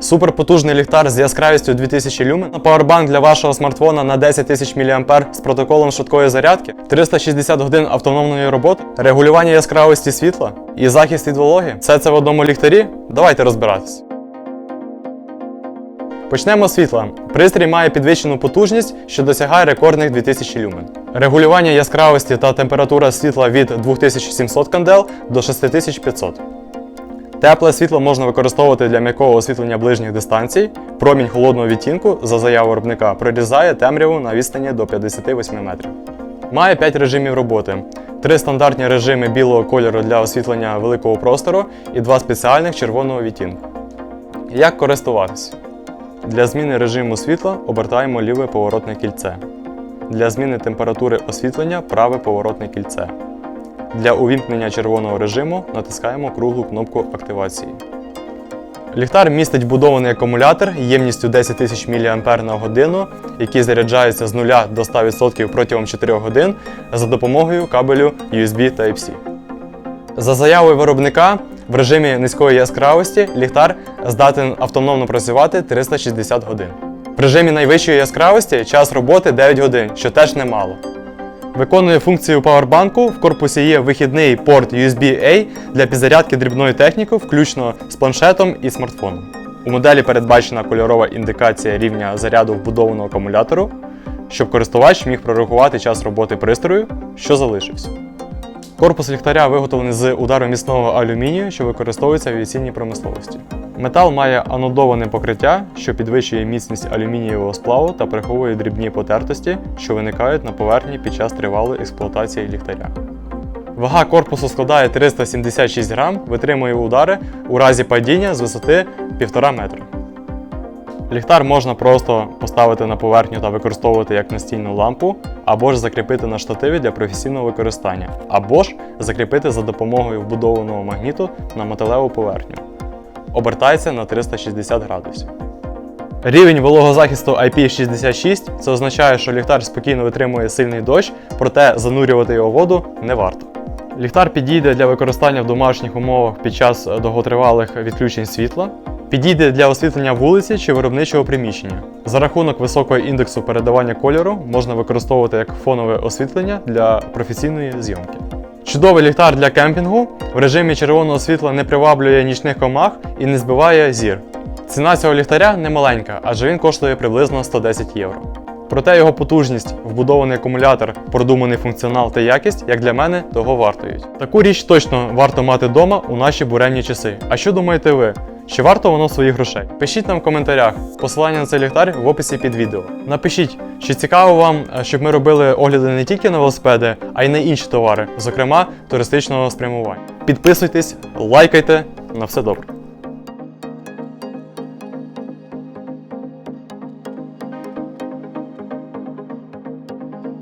Суперпотужний ліхтар з яскравістю 2000 люмен, павербанк для вашого смартфона на 10 тисяч мА з протоколом швидкої зарядки, 360 годин автономної роботи, регулювання яскравості світла і захист від вологи. Все це в одному ліхтарі. Давайте розбиратись. Почнемо з світла. Пристрій має підвищену потужність, що досягає рекордних 2000 люмен. Регулювання яскравості та температура світла від 2700 кандел до 6500. Тепле світло можна використовувати для м'якого освітлення ближніх дистанцій. Промінь холодного відтінку за заяву виробника прорізає темряву на відстані до 58 метрів. Має 5 режимів роботи: три стандартні режими білого кольору для освітлення великого простору і два спеціальних червоного відтінку. Як користуватися? Для зміни режиму світла обертаємо ліве поворотне кільце. Для зміни температури освітлення праве поворотне кільце. Для увімкнення червоного режиму натискаємо круглу кнопку активації. Ліхтар містить вбудований акумулятор ємністю 10 тисяч мА на годину, який заряджається з 0 до 100% протягом 4 годин за допомогою кабелю USB Type-C. За заявою виробника, в режимі низької яскравості ліхтар здатен автономно працювати 360 годин. В режимі найвищої яскравості час роботи 9 годин, що теж немало. Виконує функцію павербанку. В корпусі є вихідний порт USB-A для підзарядки дрібної техніки, включно з планшетом і смартфоном. У моделі передбачена кольорова індикація рівня заряду вбудованого акумулятору, щоб користувач міг прорахувати час роботи пристрою, що залишився. Корпус ліхтаря виготовлений з удароміцного алюмінію, що використовується в авіаційній промисловості. Метал має анодоване покриття, що підвищує міцність алюмінієвого сплаву та приховує дрібні потертості, що виникають на поверхні під час тривалої експлуатації ліхтаря. Вага корпусу складає 376 грам, витримує удари у разі падіння з висоти 1,5 метра. Ліхтар можна просто поставити на поверхню та використовувати як настільну лампу, або ж закріпити на штативі для професійного використання, або ж закріпити за допомогою вбудованого магніту на металеву поверхню. Обертається на 360 градусів. Рівень вологозахисту IP66 це означає, що ліхтар спокійно витримує сильний дощ, проте занурювати його воду не варто. Ліхтар підійде для використання в домашніх умовах під час довготривалих відключень світла. Підійде для освітлення вулиці чи виробничого приміщення. За рахунок високого індексу передавання кольору можна використовувати як фонове освітлення для професійної зйомки. Чудовий ліхтар для кемпінгу в режимі червоного світла не приваблює нічних комах і не збиває зір. Ціна цього ліхтаря не маленька, адже він коштує приблизно 110 євро. Проте його потужність, вбудований акумулятор, продуманий функціонал та якість, як для мене, того вартують. Таку річ точно варто мати вдома у наші буремні часи. А що думаєте ви? Чи варто воно своїх грошей? Пишіть нам в коментарях посилання на цей ліхтар в описі під відео. Напишіть, чи цікаво вам, е, щоб ми робили огляди не тільки на велосипеди, а й на інші товари, зокрема туристичного спрямування. Підписуйтесь, лайкайте, на все добре.